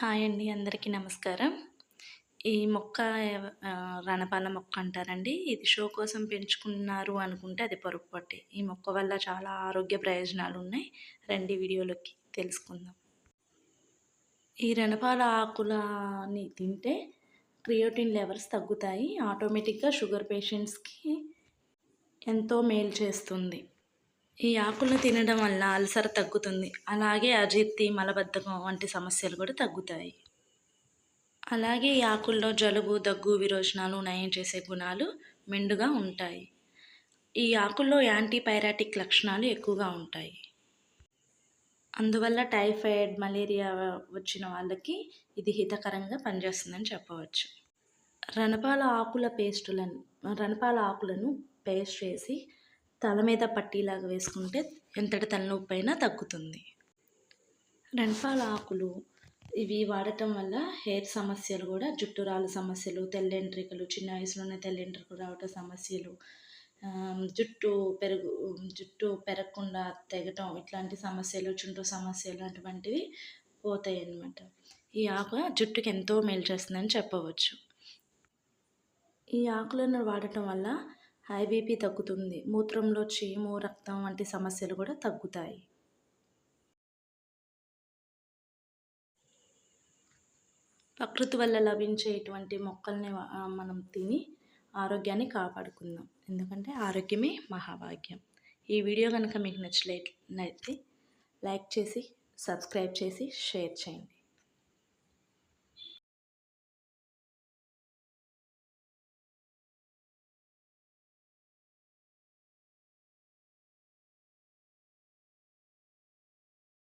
Hi అండి అందరికీ నమస్కారం. ఈ మొక్క రణపాల మొక్క అంటారండి. ఇది షో కోసం పెంచుకున్నారు అనుకుంటే అది పొరపాటే ఈ మొక్క వల్ల చాలా ఆరోగ్య ప్రయోజనాలు ఉన్నాయి. రండి వీడియోలోకి తెలుసుకుందాం. ఈ రణపాల ఆకులని తింటే క్రియోటిన్ లెవెల్స్ తగ్గుతాయి. ఆటోమేటిక్గా షుగర్ పేషెంట్స్కి ఎంతో మేలు చేస్తుంది. ఈ ఆకులను తినడం వల్ల అల్సర్ తగ్గుతుంది. అలాగే అజీర్తి మలబద్ధకం వంటి సమస్యలు కూడా తగ్గుతాయి. అలాగే ఈ ఆకుల్లో జలుబు దగ్గు విరోచనాలు నయం చేసే గుణాలు మెండుగా ఉంటాయి. ఈ ఆకుల్లో యాంటీపైరాటిక్ లక్షణాలు ఎక్కువగా ఉంటాయి. అందువల్ల టైఫాయిడ్ మలేరియా వచ్చిన వాళ్ళకి ఇది హితకరంగా పనిచేస్తుందని చెప్పవచ్చు. రణపాల ఆకుల పేస్టులను రణపాల ఆకులను పేస్ట్ చేసి తల మీద పట్టీలాగా వేసుకుంటే ఎంతటి తలనొప్పి అయినా తగ్గుతుంది. రణపాల ఆకులు ఇవి వాడటం వల్ల హెయిర్ సమస్యలు కూడా జుట్టు రాలు సమస్యలు తెల్లెంట్రికలు చిన్న వయసులోనే తెల్లెంట్రికలు రావటం సమస్యలు జుట్టు పెరుగు జుట్టు పెరగకుండా తెగటం ఇట్లాంటి సమస్యలు చుంటు సమస్యలు అటువంటివి పోతాయి అన్నమాట ఈ ఆకు జుట్టుకి ఎంతో మేలు చేస్తుందని చెప్పవచ్చు. ఈ ఆకులను వాడటం వల్ల హై బీపీ తగ్గుతుంది. మూత్రంలో చీము రక్తం వంటి సమస్యలు కూడా తగ్గుతాయి. ప్రకృతి వల్ల లభించే ఇటువంటి మొక్కల్ని మనం తిని ఆరోగ్యాన్ని కాపాడుకుందాం. ఎందుకంటే ఆరోగ్యమే మహాభాగ్యం. ఈ వీడియో కనుక మీకు నచ్చలేట్లయితే లైక్ చేసి సబ్స్క్రైబ్ చేసి షేర్ చేయండి.